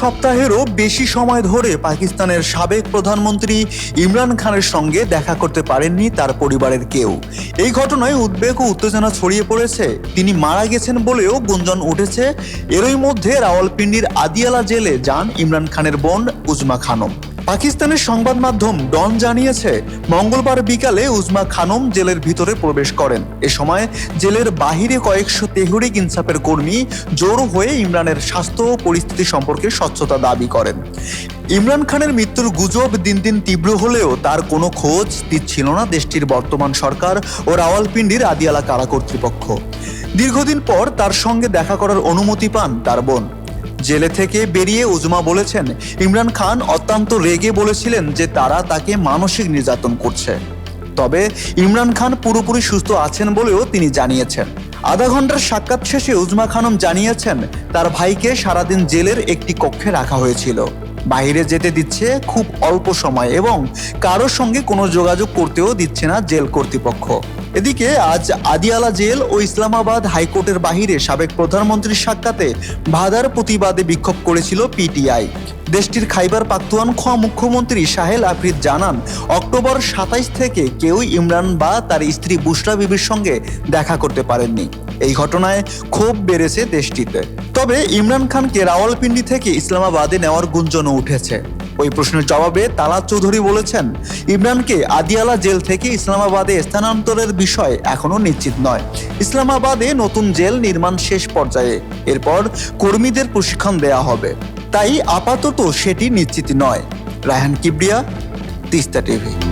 সপ্তাহেরও বেশি সময় ধরে পাকিস্তানের সাবেক প্রধানমন্ত্রী ইমরান খানের সঙ্গে দেখা করতে পারেননি তার পরিবারের কেউ। এই ঘটনায় উদ্বেগ ও উত্তেজনা ছড়িয়ে পড়েছে। তিনি মারা গেছেন বলেও গুঞ্জন উঠেছে। এরই মধ্যে রাওয়ালপিন্ডির আদিয়ালা জেলে যান ইমরান খানের বোন উজমা খানম। পাকিস্তানের সংবাদ মাধ্যম ডন জানিয়েছে, মঙ্গলবার বিকালে উজমা খানম জেলের ভিতরে প্রবেশ করেন। এ সময় জেলের বাহিরে কয়েকশো তেহরিক ইনসাফের কর্মী জোর হয়ে ইমরানের স্বাস্থ্য ও পরিস্থিতি সম্পর্কে স্বচ্ছতা দাবি করেন। ইমরান খানের মৃত্যুর গুজব দিন দিন তীব্র হলেও তার কোনো খোঁজ দিচ্ছিল না দেশটির বর্তমান সরকার ও রাওয়ালপিন্ডির আদিয়ালা কারা কর্তৃপক্ষ। দীর্ঘদিন পর তার সঙ্গে দেখা করার অনুমতি পান তার বোন। জেলে থেকে বেরিয়ে উজমা বলেছেন, ইমরান খান অত্যন্ত রেগে বলেছিলেন যে তারা তাকে মানসিক নির্যাতন করছে। তবে ইমরান খান পুরোপুরি সুস্থ আছেন বলেও তিনি জানিয়েছেন। আধা ঘণ্টার সাক্ষাৎ শেষে উজমা খানম জানিয়েছেন, তার ভাইকে সারাদিন জেলের একটি কক্ষে রাখা হয়েছিল। বাইরে যেতে দিচ্ছে খুব অল্প সময় এবং কারোর সঙ্গে কোনো যোগাযোগ করতেও দিচ্ছে না জেল কর্তৃপক্ষ। এদিকে আজ আদিয়ালা জেল ও ইসলামাবাদ হাইকোর্টের বাহিরে সাবেক প্রধানমন্ত্রীর সাক্ষাতে বাধার প্রতিবাদে বিক্ষোভ করেছিল পিটিআই। দেশটির খাইবার পাখতুয়ান খোয়া মুখ্যমন্ত্রী সাহেল আফরিদ জানান, অক্টোবর সাতাইশ থেকে কেউই ইমরান বা তার স্ত্রী বুশরা বিবির সঙ্গে দেখা করতে পারেননি। এই ঘটনায় ক্ষোভ বেড়েছে দেশটিতে। তবে ইমরান খানকে রাওয়ালপিন্ডি থেকে ইসলামাবাদে নেওয়ার গুঞ্জনও উঠেছে। ওই প্রশ্নের জবাবে তালা চৌধুরী বলেছেন, ইমরানকে আদিয়ালা জেল থেকে ইসলামাবাদে স্থানান্তরের বিষয় এখনও নিশ্চিত নয়। ইসলামাবাদে নতুন জেল নির্মাণ শেষ পর্যায়ে। এরপর কর্মীদের প্রশিক্ষণ দেয়া হবে। তাই আপাতত সেটি নিশ্চিত নয়। রায়হান কিবরিয়া, তিস্তা টিভি।